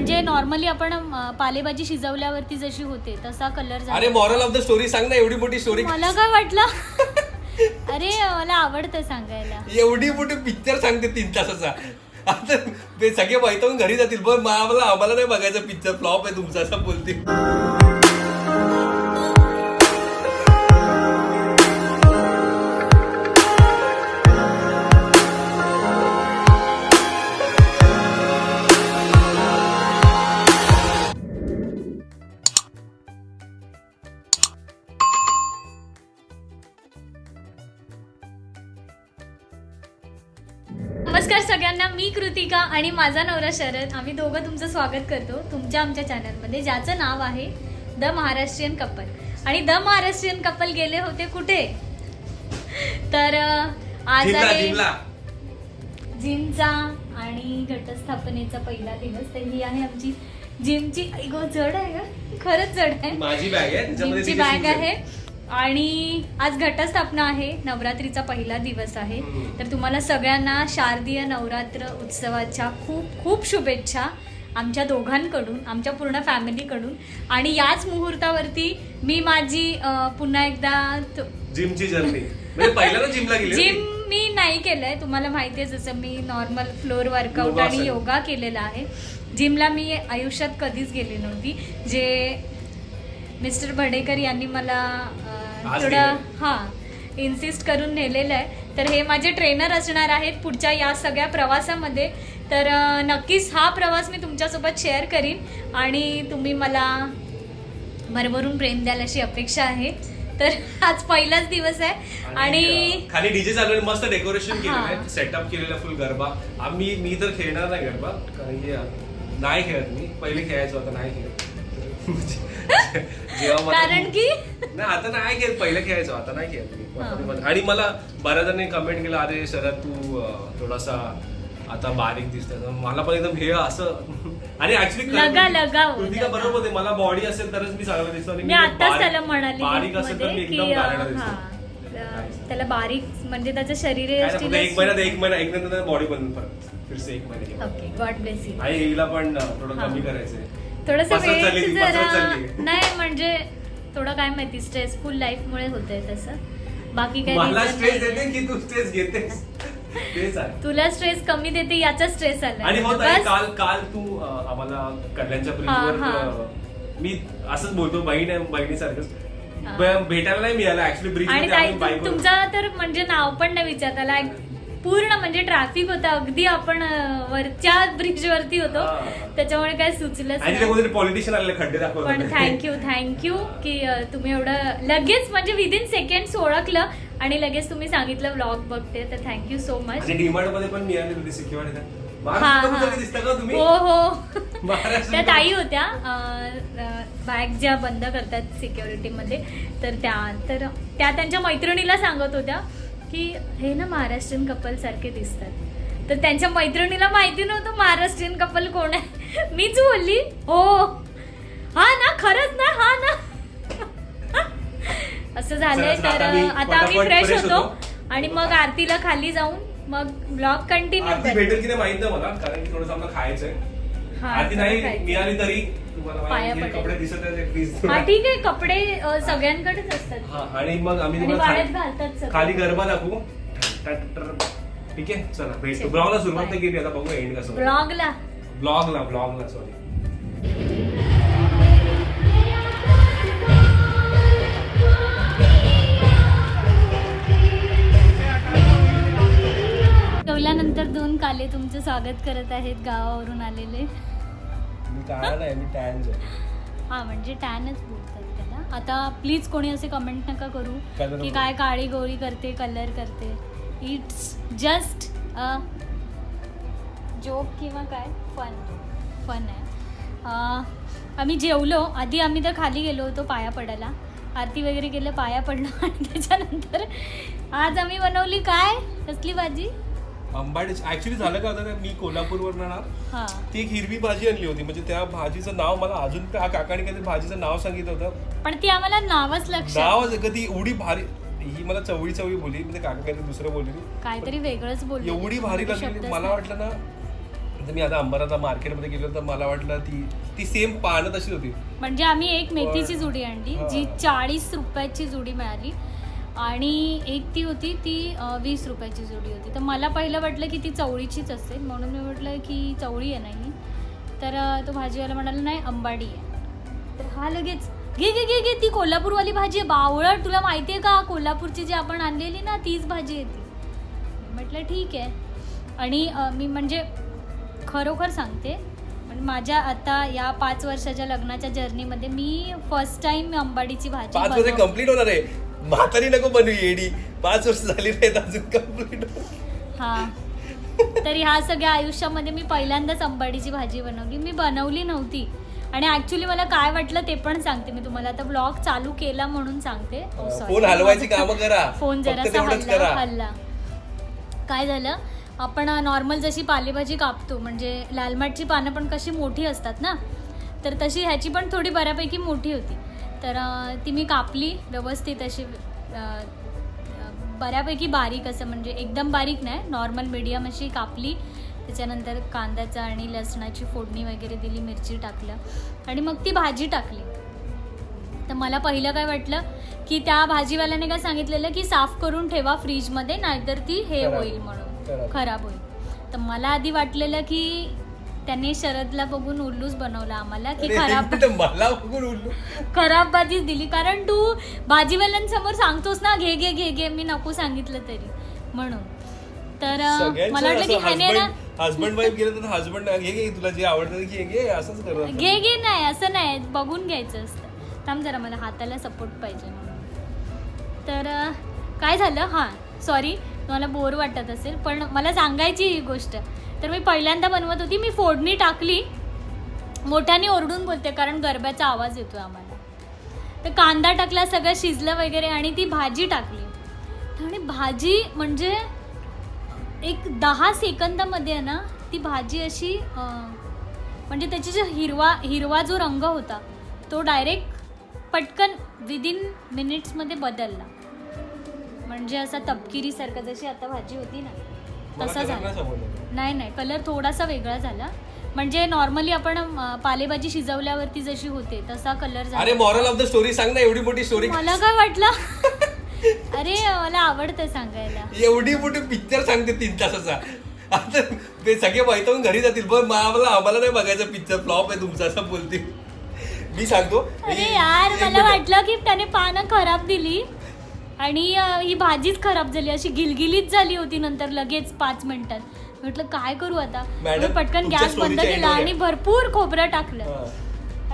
म्हणजे नॉर्मली आपण अं, पालेभाजी शिजवल्यावरती जशी होते तसा कलर अरे मॉरल ऑफ द स्टोरी सांग ना एवढी मोठी स्टोरी मला काय वाटलं? अरे मला आवडतं सांगायला. एवढी मोठी पिक्चर सांगते तीन तासाचा. आता ते सगळे वैतागून घरी जातील. बरं मा- आम्हाला आम्हाला नाही बघायचं पिक्चर फ्लॉप आहे तुमचा असं बोलतील. आणि माझा नवरा शरद आम्ही दोघं तुमचं स्वागत करतो तुमच्या आमच्या चॅनलमध्ये ज्याचं नाव आहे द महाराष्ट्रीयन कपल. आणि द महाराष्ट्रीयन कपल गेले होते कुठे? तर आज आहे जिमचा आणि घटस्थापनेचा पहिला दिवस. तर ही आहे आमची जिमची गो जड आहे का खरंच जड आहे. माझी बॅग आहे जिमची बॅग आहे. आणि आज घटस्थापना आहे. नवरात्रीचा पहिला दिवस आहे. तर तुम्हाला सगळ्यांना शारदीय नवरात्र उत्सवाच्या खूप खूप शुभेच्छा आमच्या दोघांकडून आमच्या पूर्ण फॅमिलीकडून. आणि याच मुहूर्तावरती मी माझी पुन्हा एकदा जिमची जर्नी. म्हणजे पहिल्यांदा जिमला गेली होती. जिम मी नाही केलंय. तुम्हाला माहिती आहे जसं मी नॉर्मल फ्लोअर वर्कआउट. आणि योगा केलेला आहे. जिमला मी आयुष्यात कधीच गेली नव्हती. जे मिस्टर भडेकर यांनी मला थोडं. हां इन्सिस्ट करून नेलेलं आहे. तर हे माझे ट्रेनर असणार आहेत पुढच्या या सगळ्या प्रवासामध्ये. तर नक्कीच हा प्रवास मी तुमच्यासोबत शेअर करीन आणि तुम्ही मला भरभरून प्रेम द्याल अशी अपेक्षा आहे. तर आज पहिलाच दिवस आहे आणि खाली डीजे चालू आहे, मस्त डेकोरेशन केलेलं. आहे. सेटअप केलेलं फुल गरबा. आम्ही मी तर खेळणार नाही गरबा. कारण की अं, नाही खेळत मी. पहिले खेळायचो आता नाही खेळत. कारण की नाही आता नाही खेळत पहिले खेळायचो आता नाही खेळत आणि मला बऱ्याच जणांनी कमेंट केलं अरे शरद तू थोडासा आता बारीक दिसतोय. तर मला पण एकदम हे असं आणि ऍक्च्युली लगा- लगा हो, कृतिका. बरोबर होते? मला बॉडी असेल तरच मी चांगला दिसतो आणि मी जर आताच बारीक- त्याला म्हणाली बारीक असेल तर मी एकदम गाण्याला दिसतो. त्याला बारीक म्हणजे त्याचं शरीर एक महिन्यात एक महिना एक नंतर बॉडी बनून परत. फिरसे एक महिने ओके गॉड ब्लेस यू आणि हिला पण थोडं. कमी करायचंय. थोडस. नाही म्हणजे थोडं काय माहिती स्ट्रेसफुल लाईफ मुळे होतंय तसं. बाकी काही मला reason स्ट्रेस. देते की तू स्ट्रेस घेतेस? तेच आहे. तुला स्ट्रेस कमी देते याचा स्ट्रेस आला आणि होत आहे काल काल तू अं, आम्हाला कल्याणच्या हा, हा. मी असंच बोलतो बहीण आहे बहिणीसारखंच. हा. ब- भेटायला नाही मिळालं. ऍक्च्युली ब्रिज आणि तुमचं तर म्हणजे नाव पण नाही विचारताला. पूर्ण म्हणजे ट्रॅफिक होतं. अगदी आपण वरच्या ब्रिज वरती होतो. त्याच्यामुळे काय कोणतरी पॉलिटिशियन आलेले खड्डे पण. थँक्यू थँक्यू की तुम्ही एवढं लगेच म्हणजे विदिन सेकंड्स ओळखलं आणि लगेच तुम्ही सांगितलं व्लॉग बघते. तर थँक्यू सो मच डीमार्टमध्ये पण मिळाली होती सिक्युरिटी हा, हा. हो हो. त्या ताई होत्या बॅग ज्या बंद करतात सिक्युरिटी मध्ये तर त्या तर त्या त्यांच्या मैत्रिणीला सांगत होत्या की हे ना महाराष्ट्रीयन कपल सारखे दिसतात. तर त्यांच्या मैत्रिणीला माहिती नव्हतं महाराष्ट्रीयन कपल कोण आहे. मीच बोलली हो. हा ना खरंच ना हा ना. असं झालंय. तर आता आम्ही फ्रेश होतो. आणि मग आरतीला खाली जाऊन मग ब्लॉग कंटिन्यू भेटेल की नाही माहीत नाही मला कारण की थोडंसं आम्हाला खायचंय. आरती नाही. मिळाली तरी तुम्हाला पाया माझे पडेल. कपडे दिसत आहेत प्लीज हा ठीक आहे कपडे अ, सगळ्यांकडेच असतात हा आणि मग आम्ही आणि तुम्हाला वाळत खाली- घालतात सगळे. खाली गरबा दाखवू ठीक आहे चला भेटतो चल. ब्लॉगला सुरुवात. नाही केली आता बघू एंड कसं ब्लॉगला ब्लॉगला ब्लॉगला सॉरी जेवल्यानंतर दोन काले तुमचं स्वागत करत आहेत गावावरून आलेले मी काय नाही मी टॅन्स हा म्हणजे टॅनच बोलतात त्याला. आता प्लीज कोणी असे कमेंट नका करू की. काय काळी गोळी करते कलर करते. इट्स जस्ट अ जोक किंवा काय? फन फन आहे. आम्ही जेवलो. आधी आम्ही तर खाली गेलो होतो पाया पडायला. आरती वगैरे केलं पाया पडलो. आणि त्याच्यानंतर आज आम्ही बनवली काय? कसली भाजी? आंबाडी ऍक्च्युली झालं का होतं मी कोल्हापूरवरनं ना हां. ती एक हिरवी भाजी आणली होती. म्हणजे त्या भाजीचं नाव मला अजून त्या काकाने काहीतरी भाजीचं नाव सांगितलं होतं. पण ती आम्हाला नावच लक्षात नाव कधी एवढी भारी ही मला चवळी चवळी बोलली म्हणजे काका काहीतरी दुसरं बोलली. काहीतरी वेगळंच बोलले. एवढी भारी लागली. मला. वाटलं ना मी आता अंबराला मार्केटमध्ये गेलो तर मला वाटलं ती ती सेम पानं तशीच होती. म्हणजे आम्ही एक मेथीची जुडी आणली. जी चाळीस रुपयाची जुडी मिळाली. आणि एक ती होती ती वीस रुपयाची जुडी होती. तर मला पहिलं वाटलं की ती चवळीचीच असेल. म्हणून मी म्हटलं की चवळी आहे नाही तर तो भाजीवाला म्हणाला नाही अंबाडी आहे. तर हा लगेच घे घे घे घे ती कोल्हापूरवाली भाजी आहे. बावळट तुला माहिती आहे का? कोल्हापूरची जी आपण आणलेली ना तीच भाजी आहे ती. म्हटलं ठीक आहे. आणि मी म्हणजे खरोखर सांगते म्हणजे माझ्या आता या पाच वर्षाच्या लग्नाच्या जर्नीमध्ये मी फर्स्ट टाइम अंबाडीची भाजी कंप्लीट होणार आहे. म्हातारी नको बनू येडी. पाच वर्ष झाली नाहीत अजून कंप्लीट हा. तर ह्या सगळ्या आयुष्यामध्ये मी पहिल्यांदाच अंबाडीची भाजी बनवली. मी बनवली नव्हती. आणि ऍक्च्युली मला काय वाटलं ते पण सांगते मी तुम्हाला. आता ब्लॉग चालू केला म्हणून सांगते. Oh, sorry. फोन हलवायची कामं करा. फोन फक्त जरासा तेवढंच हल्ला करा. हल्ला. काय झालं? आपण नॉर्मल जशी पालेभाजी कापतो म्हणजे लालमाटची पानं पण कशी मोठी असतात ना? तर तशी ह्याची पण थोडी बऱ्यापैकी मोठी होती. तर ती मी कापली व्यवस्थित अशी बऱ्यापैकी बारीक असं म्हणजे एकदम बारीक नाही नॉर्मल मीडियम अशी कापली त्याच्यानंतर कांद्याचा आणि लसणाची फोडणी वगैरे दिली मिरची टाकलं आणि मग ती भाजी टाकली तर मला पहिलं काय वाटलं की त्या भाजीवाल्याने काय सांगितलेलं की साफ करून ठेवा फ्रीजमध्ये नाहीतर ती हे होईल. म्हणून. खराब होईल तर मला आधी वाटलेलं की त्यांनी शरदला बघून उल्लूच बनवला आम्हाला की खराब मला बघून उल्लू खराब भाजीच दिली. कारण तू भाजीवाल्यांसमोर सांगतोस ना घे घे घे घे मी नको सांगितलं तरी. म्हणून. तर मला वाटलं की ह्याने ना हजबंड वाईफ गेलं तर हजबंड घे घे तुला जे आवडतं ते घे घे असंच करत घे घे नाही असं नाही. बघून घ्यायचं असतं. थांब जरा मला हाताला सपोर्ट पाहिजे म्हणून. तर काय झालं? हां सॉरी तुम्हाला बोर वाटत असेल पण मला सांगायची ही गोष्ट. तर मी पहिल्यांदा बनवत होती. मी फोडणी टाकली. मोठ्याने ओरडून बोलते कारण गरब्याचा आवाज येतो आम्हाला. तर कांदा टाकला सगळं शिजलं वगैरे आणि ती भाजी टाकली. आणि भाजी म्हणजे एक दहा सेकंदामध्ये ना ती भाजी अशी म्हणजे त्याची जो हिरवा हिरवा जो रंग होता तो डायरेक्ट पटकन विदिन मिनिट्समध्ये बदलला. म्हणजे असा तपकिरीसारखा जशी आता भाजी होती ना तसा झाला. नाही नाही. कलर थोडासा वेगळा झाला. म्हणजे नॉर्मली आपण अं, पालेभाजी शिजवल्यावरती जशी होते तसा कलर अरे झाला मॉरल ऑफ द स्टोरी सांग ना एवढी मोठी स्टोरी मला काय वाटलं? अरे मला आवडतं सांगायला. एवढी मोठी पिक्चर सांगते तीन तासाचा. आता ते सगळे वैतागून घरी जातील. बरं मा- आम्हाला नाही बघायचं पिक्चर फ्लॉप आहे तुमचा असं बोलतील मी सांगतो. अरे यार एक मला. वाटलं की त्याने पानं खराब दिली. आणि अं, ही भाजीच खराब झाली. अशी गिलगिलीत झाली होती नंतर लगेच पाच मिनिटात. म्हटलं काय करू आता? मॅडम, पटकन तुमच्या गॅस बंद केला end वर आणि या. भरपूर खोबरं टाकलं.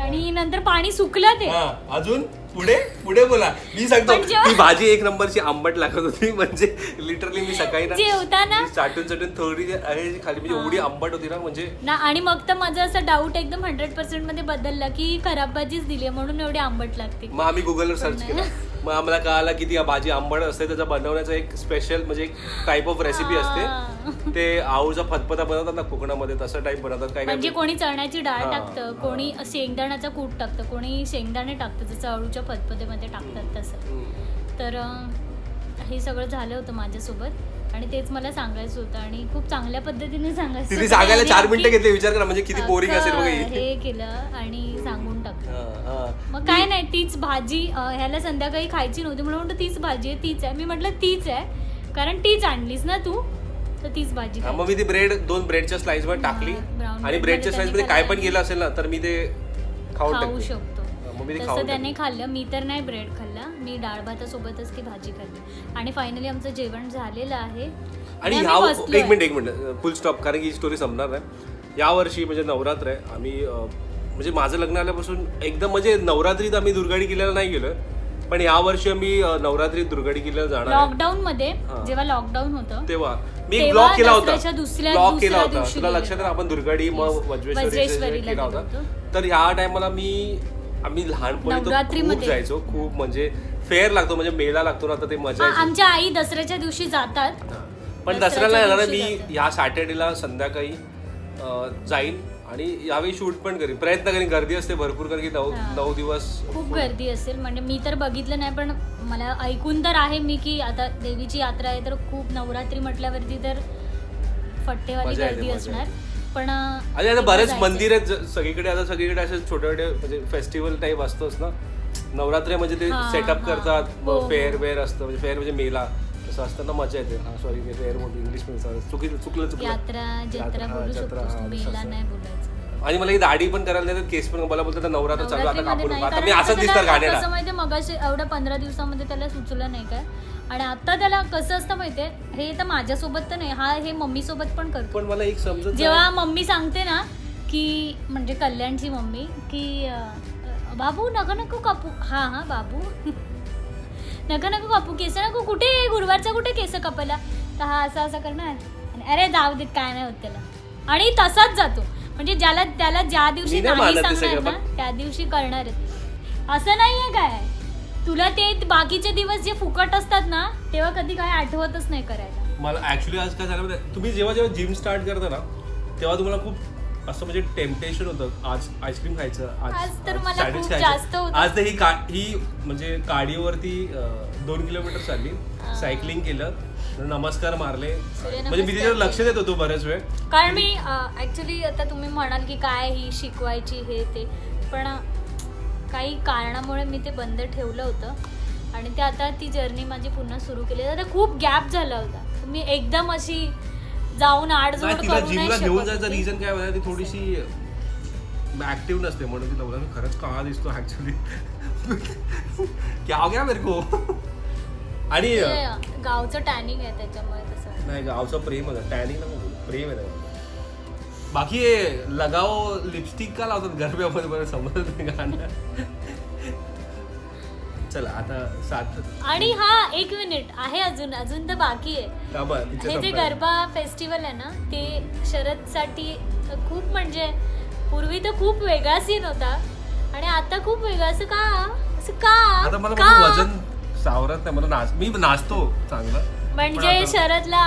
आणि नंतर पाणी सुकलं ते. हा अजून? पुढे? पुढे बोला. मी सांगतो पण जेव्हा- ती भाजी एक नंबरची आंबट लागत होती. म्हणजे लिटरली मी सकाळी ना जेवताना चाटून चाटून थोडी आहे जी खाली म्हणजे एवढी आंबट होती ना म्हणजे ना आणि मग तर माझं असं डाऊट एकदम हंड्रेड पर्सेंटमध्ये बदलला की खराब भाजीच दिली म्हणून एवढी आंबट लागते. मग आम्ही गुगलवर सर्च केलं. मग आम्हाला कळालं की ती भाजी आंबट असते त्याचा बनवण्याचा एक स्पेशल म्हणजे एक टाईप ऑफ रेसिपी असते. ते आऊचा फतफता बनवतात ना कोकणामध्ये तसं टाईप बनवतात काय म्हणजे कोणी चण्याची डाळ. टाकतं कोणी शेंगदाण्याचा कूट टाकतं कोणी शेंगदाणे टाकतं जसं अळूच्या फतफतेमध्ये टाकतात तसं. तर हे सगळं झालं होतं माझ्यासोबत आणि तेच मला सांगायचं होतं आणि खूप चांगल्या पद्धतीने सांगायचं तिथे होतं. सांगायला चार मिनिटं घेतले विचार करा म्हणजे किती बोरिंग असेल बघा ही. हे केलं आणि सांगून टाकलं हा, हा. मग काय नाही तीच भाजी अं, ह्याला संध्याकाळी खायची नव्हती म्हणून म्हटलं तीच भाजी आहे तीच आहे मी म्हटलं तीच आहे कारण तीच आणलीस ना तू तर तीच भाजी हा. मग मी ती ब्रेड दोन ब्रेडच्या स्लाइसमध्ये टाकली हा, brown आणि bread ब्रेडच्या मध्ये स्लाइसमध्ये काय पण गेलं असेल ना तर मी ते खाऊ शकतो हा, मग मी ते तसं त्याने. खाल्लं मी तर नाही ब्रेड खाल्ला मी डाळ भातासोबतच ती भाजी खाल्ली आणि फायनली आमचं जेवण झालेलं आहे आणि ह्या. एक मिनिट एक मिनिट फुल स्टॉप कारण की ही स्टोरी संपणार नाही या वर्षी म्हणजे नवरात्र आहे आम्ही म्हणजे माझं लग्न आल्यापासून एकदम म्हणजे नवरात्रीत आम्ही दुर्गाडी किल्ल्याला नाही गेलो पण या वर्षी आम्ही नवरात्रीत दुर्गाडी किल्ल्याला जाणार आहे. लॉकडाऊन मध्ये. जेव्हा लॉकडाऊन होतं तेव्हा मी ब्लॉग केला होता ब्लॉग केला होता तुला. लक्षात आहे आपण दुर्गाडी मग. वज्रेश्वरी केला होता. तर ह्या टायमाला मी आम्ही लहानपणी खूप. जायचो खूप म्हणजे फेअर लागतो म्हणजे मेला लागतो ना ते मजा हा. आमच्या आई दसऱ्याच्या दिवशी जातात हा. पण दसऱ्याच्या दसऱ्याला येणार आहे दिवशी मी जाते. ह्या सॅटर्डेला संध्याकाळी अं, जाईन आणि यावेळी शूट पण करीन प्रयत्न करीन गर्दी असते भरपूर कारण की नऊ हा. नऊ दिवस खूप गर्दी असेल म्हणजे मी तर बघितलं नाही पण मला ऐकून तर आहे मी की आता देवीची यात्रा आहे तर खूप नवरात्री म्हटल्यावरती तर फट्टेवाली मजा येते, गर्दी मजा असणार पण आणि आता बरेच. मंदिर आहेत ज- सगळीकडे आता सगळीकडे असे छोटे छोटे म्हणजे फेस्टिवल टाईप असतोच ना नवरात्री म्हणजे ते हा, सेटअप हा. करतात हो, हो. फेअर वेअर असतं म्हणजे फेअर म्हणजे मेला. तसं असताना मजा येते. हा सॉरी मी फेअर म्हणतो इंग्लिशमध्ये चुकीचं चुकलं चुकलं. जत्रा हा, बोलू जत्रा, शकतोस हा, तू, तसं मेला असं. नाही बोलायचं. आणि मला ही दाढी पण करायला देतात केस पण मला बोलतात नवरात्र चालू आता नवरात्रीमध्ये कापून नाही, आता कारण मी त्याला दिसणार गाण्याला. कसं माहितीये मगाशी एवढ्या पंधरा दिवसामध्ये त्याला सुचलं नाही काय आणि आता त्याला कसं असतं माहितीये हे तर माझ्यासोबत तर नाही हा हे मम्मी सोबत पण करतो. पण मला एक समजत जेव्हा मम्मी सांगते ना की म्हणजे कल्याणची मम्मी की अं, बाबू नका नको कापू हा हा बाबू. नका नको कापू केस नको कुठे गुरुवारचा कुठे केस कापायला? तर हा असं असं करणार. आणि अरे जाऊ देत काय नाही होत त्याला. आणि तसाच जातो. म्हणजे ज्याला त्याला ज्या दिवशी नाही नाही सांगणार ना त्या दिवशी करणार असं नाहीये काय? तुला ते बाकीचे दिवस जे फुकट असतात ना तेव्हा कधी काय आठवतच नाही करायला. मला ऍक्च्युली आज काय झालं आहे? तुम्ही जेव्हा जेव्हा जिम स्टार्ट करता ना तेव्हा तुम्हाला खूप असं म्हणजे टेम्पटेशन होतं. आज आईस्क्रीम खायचं आज तर मला sandwich खूप खायचं. जास्त होतं. आज तर ही का ही म्हणजे गाडीवरती अं, दोन किलोमीटर चालली. सायकलिंग केलं. नमस्कार मारले. म्हणजे मी तिच्यावर लक्ष देत होतो बऱ्याच वेळ. कारण मी ऍक्च्युली आता तुम्ही म्हणाल की काय ही शिकवायची हे ते. पण अ, काही कारणामुळे मी ते बंद ठेवलं होतं. आणि ते आता ती जर्नी माझी पुन्हा सुरू केली. आता खूप गॅप झाला होता. मी एकदम अशी जाऊन आडजोड तिला करू जिमला नाही घेऊन शकत. जायचं होती. रिझन काय माहिती? ती थोडीशी ऍक्टिव्ह नसते म्हणून तिला बोला मी खरंच का दिसतो ऍक्च्युली क्या हो गया मेरे को? आणि ते गावचं टॅनिंग आहे त्याच्यामुळे तसं नाही गावचं प्रेम आहे टॅनिंग नको बोलू, प्रेम आहे. बाकी हे लगाव लिपस्टिक का लावतात? गरब्यामध्ये बरं समजत नाही गाणं. चला आता सात आणि हा एक मिनिट आहे अजून अजून तर बाकी आहे. थांबा, तिचं हे जे संपलं. गरबा फेस्टिवल आहे ना ते शरदसाठी खूप म्हणजे पूर्वी तर खूप वेगळा सीन होता. आणि आता खूप वेगळा असं का? असं का? आता मला का? वजन सावरत नाही मला नाच मी नाचतो चांगलं. पण म्हणजे आता- शरदला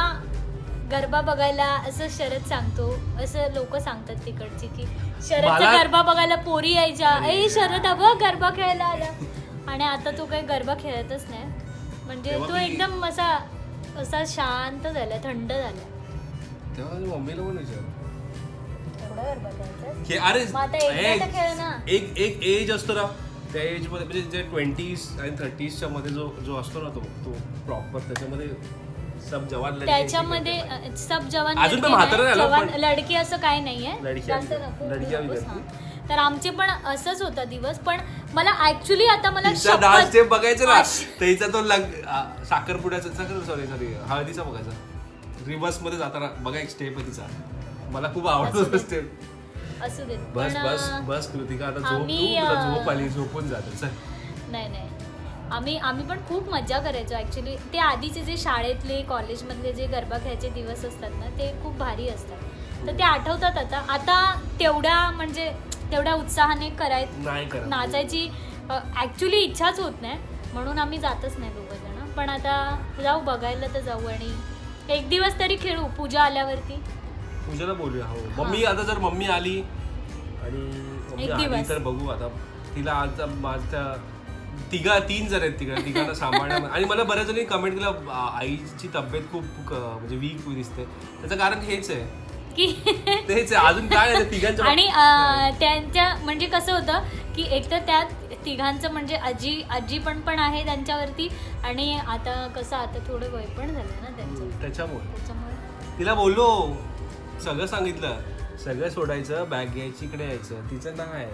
गरबा बघायला असं शरद सांगतो असं लोक सांगतात तिकडची की शरदचा मला- गरबा बघायला पोरी यायच्या. ए शरद अगं गरबा खेळायला आला. आणि आता तो काही गरबा खेळतच नाही म्हणजे तेव्हा तो मी- एकदम असा असा शांत झाला थंड झाला तेव्हा माझ्या मम्मीला पण विचार एवढा गरबा खेळायचा की अरे मग आता एकदा एक- तर खेळ ना. एक एक एज असतो ना त्या एजमध्ये म्हणजे जे ट्वेंटीज आणि थर्टीजच्या मध्ये जो जो असतो ना तो तो प्रॉपर त्याच्यामध्ये सब जवान लडके त्याच्यामध्ये. अ, सब जवान अजून तर लडके म्हातारं नाही, झालं, जवान पण- लडकी असं काही नाहीये लडकी जास्त नको. लडकी. हा. तर आमचे पण असंच होता दिवस पण मला ऍक्च्युली आता मला तिचा शपथ- स्टेप बघायचं ना. आश- त्याचा तो लग आ, साखरपुड्याचा साखर सॉरी सॉरी हळदीचा बघायचा. रिव्हर्समध्ये जाताना बघा एक स्टेप आहे तिचा. मला खूप आवडतो तो स्टेप असू देत बस पण, बस अ, बस कृतिका आता झोप तू आम्ही, तुला अ, झोप आली झोपून जाते चल. नाही नाही. आम्ही आम्ही पण खूप मजा करायचो ऍक्च्युली ते आधीचे जे शाळेतले कॉलेजमधले जे गरबा खेळायचे दिवस असतात ना ते खूप भारी असतात. तर ते आठवतात आता. आता तेवढ्या म्हणजे तेवढ्या उत्साहाने कराय नाही करत. नाचायची ऍक्च्युली इच्छाच होत नाही. म्हणून आम्ही जातच नाही दोघं जण पण आता जाऊ बघायला तर जाऊ आणि एक दिवस तरी खेळू पूजा आल्यावरती. पूजाला बोलूया हो. मम्मी आता जर मम्मी आली आणि मम्मी एक आली दिवस. तर बघू आता. तिला आज माझ्या तिघा तीन जण आहेत तिघा. तिघांना सांभाळण्या आणि मला बऱ्याच जणी कमेंट केलं आ- आईची तब्येत खूप क- म्हणजे वीक दिसते. त्याचं कारण हेच आहे. की तेच आहे अजून काय आहे तिघांच्या आणि अं, त्यांच्या म्हणजे कसं होतं की एक तर त्या तिघांचं म्हणजे आजी आजी पण पण आहे त्यांच्यावरती आणि आता कसं आता थोडं वय पण झालं ना त्यांचं. त्याच्यामुळे. त्याच्यामुळे. तिला बोललो सगळं सांगितलं. सगळं सोडायचं बॅग घ्यायची इकडे यायचं. तिचं नाही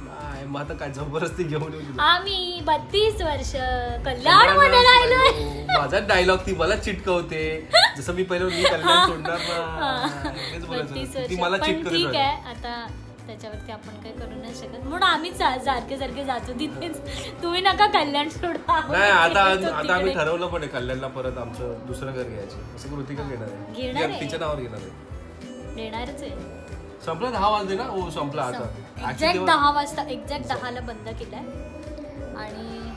नाही मग आता काय जबरदस्ती घेऊन येऊ तिला. आम्ही बत्तीस वर्ष कल्याणमध्ये राहिलोय. माझा डायलॉग ती मला चिटकवते. जसं मी पहिलं मी कल्याण सोडणार ना. तेच बोलायचं. बत्तीस ती वर्ष मला पण चिटकवते ठीक. आहे आता त्याच्यावरती आपण काही करू नाही शकत. म्हणून आम्ही सा- सारखे सारखे जातो तिथेच. तुम्ही नका कल्याण सोडा. नाही आता. आता आम्ही ठरवलं पण आहे कल्याणला परत आमचं दुसरं घर घ्यायचं. असं कृतिका घेणार आहे. घेणार ती आहे. तिच्या नावावर घेणार आहे. देणारच आहे. संपलं दहा वाजले ना? हो संपला आता. Actually एक्झॅक्ट तेव्हा- दहा वाजता एक्झॅक्ट दहाला बंद केलाय. आणि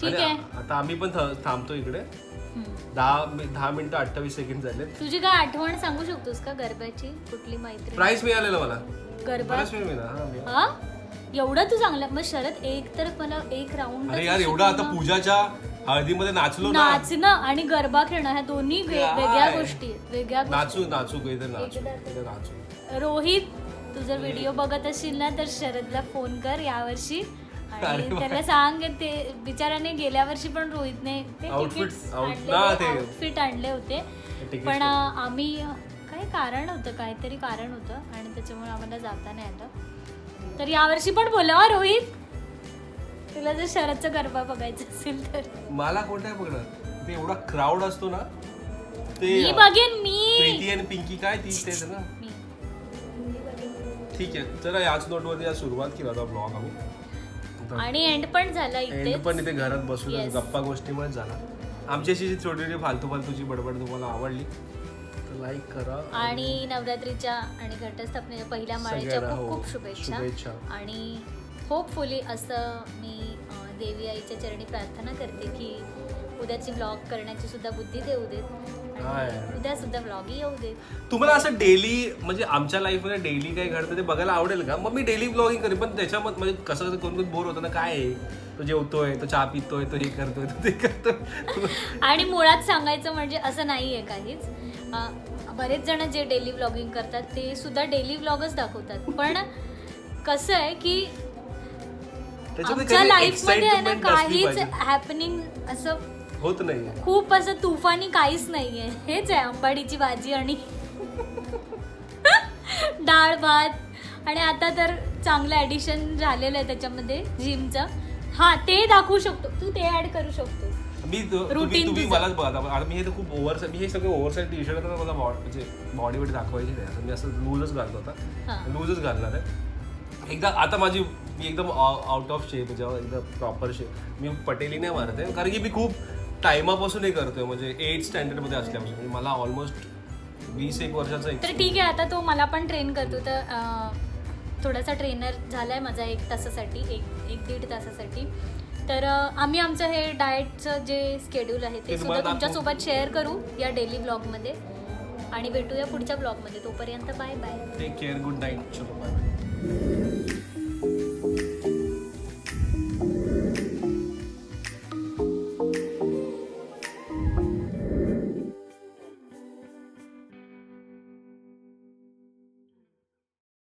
ठीक आणि आहे. आता आम्ही पण थ- थांबतो इकडे. दहा मि- दहा मिनिटं अठ्ठावीस सेकंड झाले तुझी काय आठवण सांगू शकतोस का गरब्याची कुठली मैत्री प्राईस मिळालेलं मला. गरबा बरंच वेळ मिळाला हा, हा? एवढं तू चांगला मग शरद एक तर मला एक राऊंड अरे यार एवढं आता पूजाच्या हळदीमध्ये नाचलो ना. नाचणं आणि गरबा खेळणं ह्या दोन्ही वे- काय? वेगळ्या गोष्टी आहेत, वेगळ्या गोष्टी. नाचू नाचू काहीतरी नाचू एकदा तर- काहीतरी नाचू. रोहित तू जर व्हिडिओ बघत असशील ना तर शरदला फोन कर यावर्षी. आणि. त्याला सांग ते बिचाराने गेल्या वर्षी पण रोहितने ते Outfit, tickets out- आणलेले- ना ते- outfit आणले होते. पण आम्ही काही कारण होतं काहीतरी कारण होतं. आणि त्याच्यामुळे आम्हाला जाता नाही आलं. तर यावर्षी पण बोला "अ, रोहित. तुला जर शरदचा गरबा बघायचा असेल तर. मला कोणत्या बघणार? ते एवढा क्राऊड असतो ना ते मी बघेन मी. प्रीती आणि पिंकी काय ती तेच ना. ठीक आहे चला याच नोटवरती आज सुरुवात केला होता ब्लॉग आम्ही. आणि एंड पण झाला एंड इथे पण इथे घरात बसून Yes. गप्पा गोष्टीमुळे झाला आमची अशी जी छोटी छोटी फालतू फालतूची बडबड तुम्हाला आवडली तर लाईक करा आणि नवरात्रीच्या आणि घटस्थापनेच्या पहिल्या माळेच्या सगळ्यांना खूप हो, खूप शुभेच्छा शुभेच्छा. आणि होपफुली असं मी अं, देवी आईच्या चरणी प्रार्थना करते की उद्याची ब्लॉग करण्याची सुद्धा बुद्धी देऊ देत. आणि. उद्या सुद्धा ब्लॉगही येऊ देत. तुम्हाला असं डेली म्हणजे आमच्या लाईफमध्ये डेली काय घडतं ते बघायला आवडेल का? मग मी डेली ब्लॉगिंग करेन पण त्याच्यामध्ये म्हणजे कसं कसं कोण कोण बोर होतं ना काय आहे? तो जेवतोय तो चहा पितोय तो हे करतोय तो ते करतोय. आणि मुळात सांगायचं म्हणजे असं नाही आहे काहीच. अं, बरेच जण जे डेली व्लॉगिंग करतात ते सुद्धा डेली व्लॉगच दाखवतात. पण कसं आहे की त्याच्यामध्ये आमच्या काही लाईफमध्ये आहे ना excitement असली काहीच पाहिजे. हॅपनिंग असं होत नाही खूप असं तुफानी काहीच नाहीये. हेच आहे आंबाडीची भाजी आणि डाळ भात. आणि आता तर चांगलं ॲडिशन झालेलं आहे त्याच्यामध्ये जिमचं. हा ते दाखवू शकतो. तू ते ऍड करू शकतो मी तो- तुम्ही. मलाच बघा. आता मी हे तर खूप ओव्हर मी हे सगळे ओव्हरसाईज टी शर्ट मला बॉडी म्हणजे बॉडी मध्ये दाखवायची नाही. असं मी असं लूजच घालतो. आता. लूजच घालणार आहे. एकदा आता माझी मी एकदम आउट ऑफ शेप जेव्हा एकदम प्रॉपर शेप मी पटेली नाही मारत. आहे कारण की मी खूप टायमापासून हे करतोय म्हणजे एट स्टँडर्डमध्ये असल्यापासून. म्हणजे मला ऑलमोस्ट वीस एक वर्षाचा तर. ठीक आहे आता तो मला पण ट्रेन करतो. तर अं, थोडासा ट्रेनर झालाय माझा एक तासासाठी एक एक दीड तासासाठी. तर अं, आम्ही आमचं हे डाएटचं जे स्केड्यूल आहे ते सुद्धा. तुमच्यासोबत शेअर करू या डेली ब्लॉगमध्ये आणि भेटूया पुढच्या ब्लॉगमध्ये तोपर्यंत bye bye take care good night चलो बाय